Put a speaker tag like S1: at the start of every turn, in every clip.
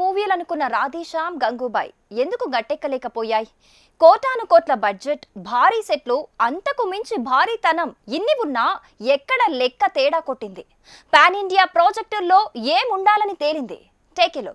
S1: మూవీలనుకున్న రాధేశ్యామ్ గంగూబాయ్ ఎందుకు గట్టెక్కలేకపోయాయి? కోటాను కోట్ల బడ్జెట్ భారీ సెట్లు అంతకు మించి భారీతనం ఇన్ని ఉన్నా ఎక్కడ లెక్క తేడా కొట్టింది? పాన్ ఇండియా ప్రాజెక్టుల్లో ఏముండాలని తేలింది?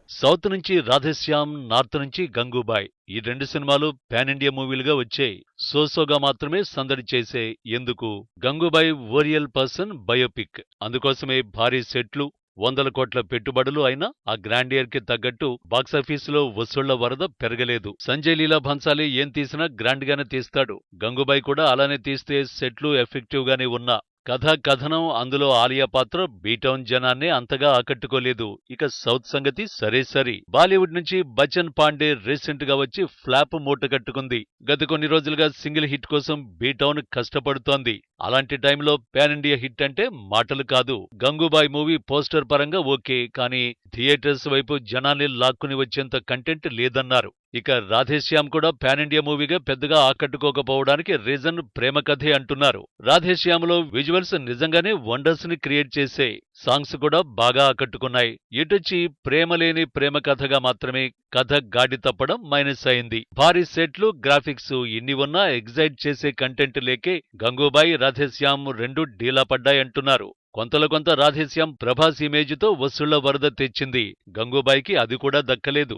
S2: సౌత్ నుంచి రాధేశ్యామ్ నార్త్ నుంచి గంగూబాయ్ ఈ రెండు సినిమాలు పాన్ ఇండియా మూవీలుగా వచ్చాయి. సోసోగా మాత్రమే సందడి చేసే ఎందుకు? Gangubai real person biopic. అందుకోసమే భారీ సెట్లు వందల కోట్ల పెట్టుబడులు అయినా ఆ గ్రాండియర్కి తగ్గట్టు బాక్సాఫీసులో వసూళ్ళ వరద పెరగలేదు. సంజయ్ లీలా భన్సాలి ఏం తీసినా గ్రాండ్ గానే తీస్తాడు. గంగుబాయ్ కూడా అలానే తీస్తే సెట్లు ఎఫెక్టివ్ గానే ఉన్నా. కథ కథనం అందులో ఆలియా పాత్ర బీటౌన్ జనాన్ని అంతగా ఆకట్టుకోలేదు. ఇక సౌత్ సంగతి సరే సరి. బాలీవుడ్ నుంచి బచ్చన్ పాండే రీసెంట్గా వచ్చి ఫ్లాప్ మూట కట్టుకుంది. గత కొన్ని రోజులుగా సింగిల్ హిట్ కోసం బీటౌన్ కష్టపడుతోంది. అలాంటి టైంలో పాన్ ఇండియా హిట్ అంటే మాటలు కాదు. గంగూబాయ్ మూవీ పోస్టర్ పరంగా ఓకే కానీ థియేటర్స్ వైపు జనాన్ని లాక్కుని వచ్చేంత కంటెంట్ లేదన్నారు. ఇక రాధేశ్యామ్ కూడా పాన్ ఇండియా మూవీగా పెద్దగా ఆకట్టుకోకపోవడానికి రీజన్ ప్రేమ కథే అంటున్నారు. రాధేశ్యామ్లో విజువల్స్ నిజంగానే వండర్స్ని క్రియేట్ చేసే సాంగ్స్ కూడా బాగా ఆకట్టుకున్నాయి. ఇటొచ్చి ప్రేమ లేని ప్రేమ కథగా మాత్రమే కథ గాడి తప్పడం మైనస్ అయింది. భారీ సెట్లు గ్రాఫిక్స్ ఇన్ని ఉన్నా ఎగ్జైట్ చేసే కంటెంట్ లేకే గంగూబాయి రాధేశ్యామ్ రెండు డీలా పడ్డాయంటున్నారు కొంతలో కొంత రాధేశ్యాం ప్రభాస్ ఇమేజ్తో వసూళ్ళ వరద తెచ్చింది. గంగూబాయికి అది కూడా దక్కలేదు.